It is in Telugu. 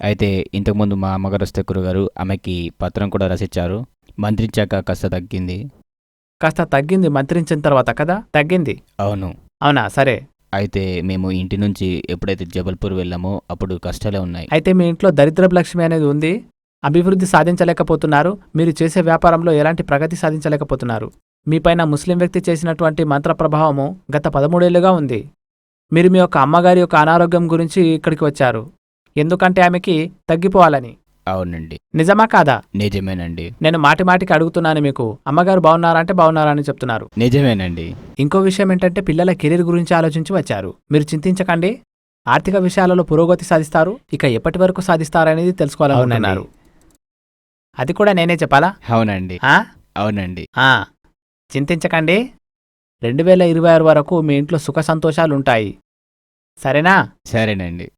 అయితే ఇంతకుముందు మా అమ్మగారు వస్తే గురుగారు ఆమెకి పత్రం కూడా రసిచ్చారు. మంత్రించాక కాస్త తగ్గింది. కాస్త తగ్గింది మంత్రించిన తర్వాత కదా? తగ్గింది? అవును. అవునా? సరే. అయితే మేము ఇంటి నుంచి ఎప్పుడైతే జబల్పూర్ వెళ్ళామో అప్పుడు కష్టాలే ఉన్నాయి. అయితే మీ ఇంట్లో దరిద్రపు లక్ష్మి అనేది ఉంది? అభివృద్ధి సాధించలేకపోతున్నారు? మీరు చేసే వ్యాపారంలో ఎలాంటి ప్రగతి సాధించలేకపోతున్నారు? మీపైన ముస్లిం వ్యక్తి చేసినటువంటి మంత్ర ప్రభావము గత పదమూడేళ్ళుగా ఉంది. మీరు మీ యొక్క అమ్మగారి యొక్క అనారోగ్యం గురించి ఇక్కడికి వచ్చారు. ఎందుకంటే ఆమెకి తగ్గిపోవాలని. అవునండి. నిజమా కాదా? నిజమేనండి. నేను మాటి మాటికి అడుగుతున్నాను మీకు అమ్మగారు బాగున్నారా అంటే బాగున్నారా అని చెప్తున్నారు. నిజమేనండి. ఇంకో విషయం ఏంటంటే పిల్లల కెరీర్ గురించి ఆలోచించి వచ్చారు. మీరు చింతించకండి. ఆర్థిక విషయాలలో పురోగతి సాధిస్తారు. ఇక ఎప్పటి వరకు సాధిస్తారనేది తెలుసుకోవాలనుకుంటున్నారు అది కూడా నేనే చెప్పాలా? అవునండి? అవునండి. చింతించకండి. రెండు వేల ఇరవై ఆరు వరకు మీ ఇంట్లో సుఖ సంతోషాలు ఉంటాయి సరేనా? సరేనండి.